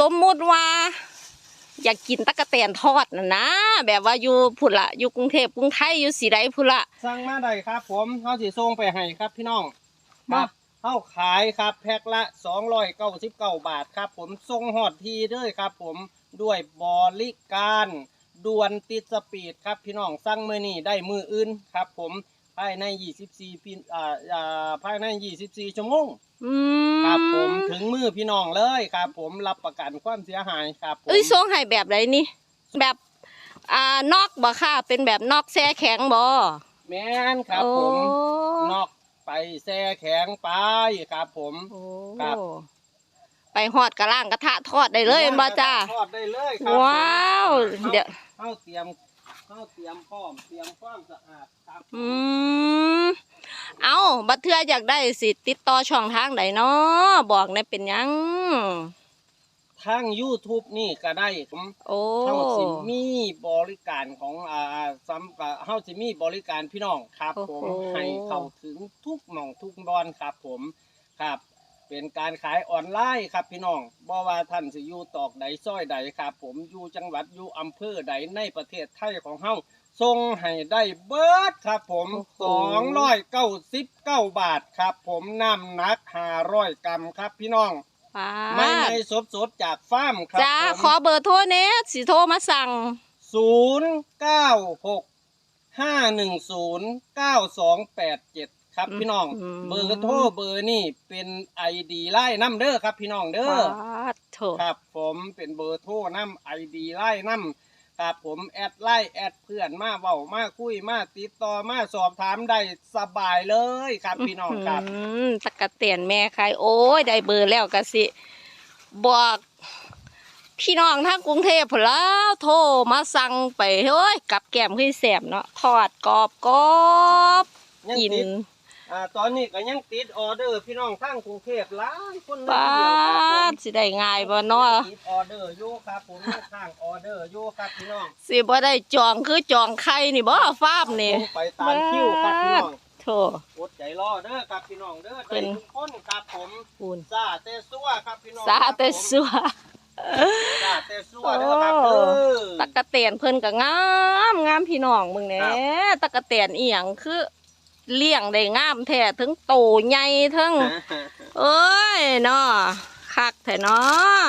สมมุติว่า อยากกินตะกะแตนทอดน่ะนะ แบบว่าอยู่พุ่นละอยู่กรุงเทพกรุงไทยอยู่สีใดพุ่นละ สั่งมาได้ครับ ผมเขาสิส่งไปให้ครับพี่น้องคมารับเขาขายครับแพ็คละ299บาทครับ ผมส่งฮอดทีเด้อครับผมด้วยบริการด่วนติดสปีดครับพี่น้องสั่งมื้อนี้ได้มืออื่นครับ ผม ภายใน 24ปีอ่าอ่าภายใน 24 ชั่วโมง อืมครับผมถึงมือพี่น้องเลยครับผมรับประกันความเสียหายครับผมเอ้ยส่งให้แบบไรนี่ แบบอ่านอกบ่ค่ะ เป็นแบบนอกแช่แข็งบ่แม่นครับโอ้ผม นอกไปแช่แข็งไปครับผม โอ้ครับ ไปหอดกระล่างกระทะทอดได้เลยบ่จ้า ทอดได้เลยครัว้าวผมเดี๋ยวเข้าเตรียมเข้าเตรียมพร้อมเตรียมความสะอาดครับอืมเอาบัดเทื่ออยากได้สิติดต่อช่องทางใดเนาะบอกในอยเป็นหยัง ทาง YouTube นี่ก็ได้ผมโอ้เฮาสิมีบริการของอ่าซ้ำกับเฮาสิมีบริการพี่น้องครับ ผมให้เข้าถึงทุกหม่องทุกบอนครับ ผมครับ เป็นการขายออนไลน์ครับพี่น้องบ่ว่าท่านสิอยู่ตอกใดซ้อยใดครับ ผมอยู่จังหวัดอยู่อำเภอใดในประเทศไทยของเฮาส่งให้ได้เบิดครับผม299บาทครับ ผมน้ำหนัก500กรัมครับพี่น้องป้าไม่ดไม่สดสดๆจากฟาร์มครับจ้าผมขอเบอร์โทรเนี้ยสิโทรมาสั่งศูนย์เก้าหกห้าหนึ่งศูนย์เก้าสองแปดเจ็ด ครับพี่น้อง อืม เบอร์โทรเบอร์นี่เป็นไอดีไล่น้ำเด้อครับ พี่น้องเด้อป้าดโถ ครับผมเป็นเบอร์โทรน้ำไอดีไล่น้ำครับผมแอดไล่แอดเพื่อนมาเว้ามาคุยมาติดต่อมาสอบถามได้สบายเลยครับพี่น้องครับอืมตะกะเตียนแม่ใครโอ้ย ได้เบอร์แล้วกะสิ บอก พี่น้องทางกรุงเทพพนแล้วโทรมาสั่งไปเฮ้ยกับแก้มขึ้นแสบเนาะทอดกรอบกรอบยังกินติด อ่าตอนนี้ก็ยังติดออเดอร์พี่น้องทางกรุงเทพหลายคนเลยป้าทีเดียวครับผมดสิได้ง่ายบ่เนาะติดออเดอร์อยู่ครับผมยังข้างออเดอร์อยู่ครับพี่น้องสิบ่ได้จองคือจองไข่นี่บ่ฟาร์มนี่ลงไปตามคิวครับพี่น้องโถ อดใจรอเด้อครับพี่น้องเด้อเพิ่ได้น ทุกคนครับผมปูนซาเตซัวครับพี่น้องสาแต่สัว ซาเตซัวเด้อครับเด้อตะกะเตียนเพิ่นก็งามงามพี่น้องมึงแหน่ครับตะกะเตียนอีหยังคือ เลี้ยงได้งามแท้ถึงโตใหญ่ถึงเอ้ยเนาะคักแท้เนาะ